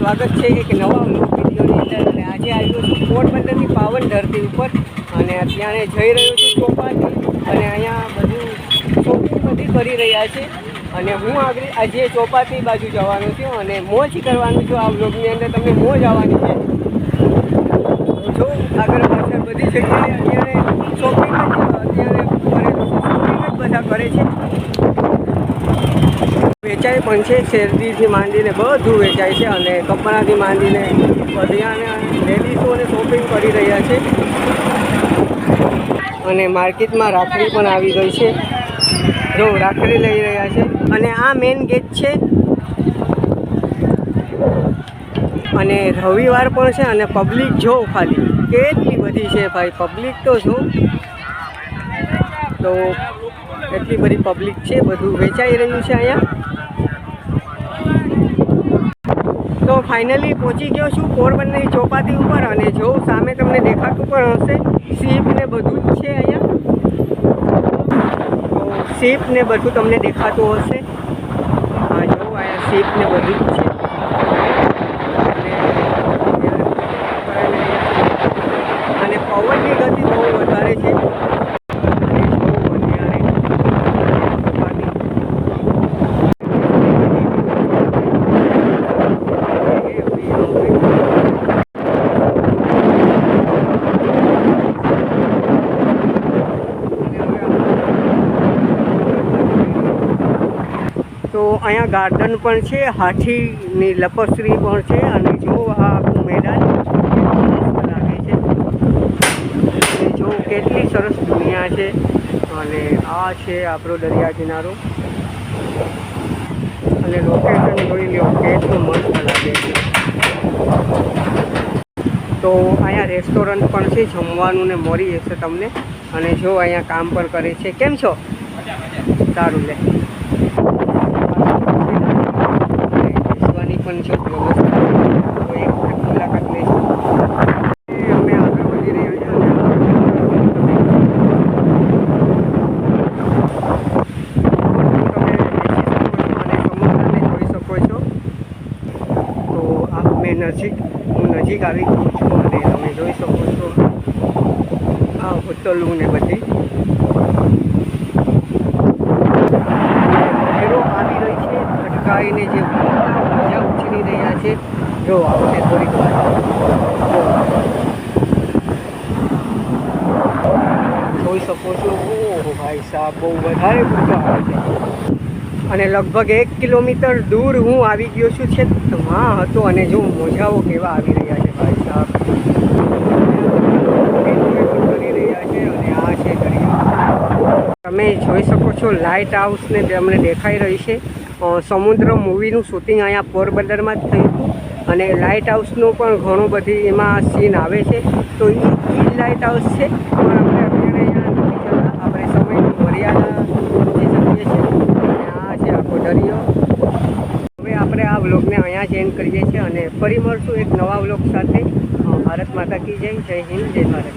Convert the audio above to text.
સ્વાગત છે એક નવા વિડીયોની અંદર. અને આજે આવ્યો છું પોરબંદરની પાવન ધરતી ઉપર. અને અત્યારે જઈ રહ્યો છું ચોપાટી. અને અહીંયા બધું શોપિંગ બધી કરી રહ્યા છે. અને હું આગળ આજે ચોપાટી બાજુ જવાનો છું અને મોજ કરવાનું છું આ બ્લોગની અંદર. તમને મોજ આવવાની છે. જો આગળ પાછળ બધી જગ્યાએ અત્યારે શોપિંગ અત્યારે શોપિંગ જ બધા કરે છે. વેચાય પણ છે, શેરડીથી માંડીને બધું વેચાય છે અને કપડાથી માંડીને બધાને લેડીઝોને શોપિંગ કરી રહ્યા છે. અને માર્કેટમાં રાખડી પણ આવી ગઈ છે. જો, રાખડી લઈ રહ્યા છે. અને આ મેઇન ગેટ છે. અને રવિવાર પણ છે અને પબ્લિક જો ખાલી. કેટલી બધી છે ભાઈ પબ્લિક તો શું તો એટલી બધી પબ્લિક છે, બધું વેચાઈ રહ્યું છે અહીંયા. તો ફાઇનલી પહોંચી ગયો છું પોરબંદરની ચોપાટી ઉપર અને જો સામે તમને દેખાતું પણ હશે સીપ ને બધું જ છે અહીંયા. સીપ ને બધું તમને દેખાતું હશે. હા, જો અહીંયા સીપ ને બધું જ છે. અને પવનની ગતિ બહુ વધારે છે અને જો અત્યારે ચોપાટી તો અહીંયા ગાર્ડન પણ છે હાથીની લપસરી પણ છે અને જો આ આખું મેદાન લાગે છે જો કેટલી સરસ દુનિયા છે અને આ છે આપણો દરિયા કિનારો. અને લોકેશન જોઈ લો કેટલું મસ્ત લાગે છે. તો અહીંયા રેસ્ટોરન્ટ પણ છે જમવાનું ને મળી જશે તમને. અને જો અહીંયા કામ પણ કરે છે. કેમ છો? સારું લે બેસવાની પણ છે વ્યવસ્થા તો એક વખત મુલાકાત લઈશું એ અમે આગળ વધી રહ્યા છીએ અને તમે સમુદ્રને જોઈ શકો છો તો આ મેં નજીક હું નજીક આવી ગયું છું અને તમે જોઈ શકો છો આ હોટલો ને બધી આવી રહી છે અટકાઈને જે મજા ઉછળી રહ્યા છે જો આવશે થોડીક જોઈ શકો છો ઓહો ભાઈ સાહેબ બહુ વધારે પૂરતો આવે છે અને લગભગ એક કિલોમીટર દૂર હું આવી ગયો છું છે માં હતો અને જો મોજાઓ કેવા આવી રહ્યા છે ભાઈ સાહેબ. કરી રહ્યા છે અને આ છે તમે જોઈ શકો છો લાઇટ હાઉસને તમને દેખાઈ રહી છે. સમુદ્ર મૂવીનું શૂટિંગ અહીંયા પોરબંદરમાં જ થયું હતું. અને લાઇટ હાઉસનું પણ ઘણું બધી એમાં સીન આવે છે. તો એ એ લાઇટ હાઉસ છે. પણ આપણે અત્યારે અહીંયા નથી જતા આપણે સમયની મર્યાદા સમજી શકીએ છીએ અને આ છે આખો દરિયો હવે વ્લોગને અહીંયા જ એન્ડ કરીએ છીએ અને ફરી મળશું એક નવા વ્લોગ સાથે. ભારત માતા કી જય જય હિન્દ, જય ભારત.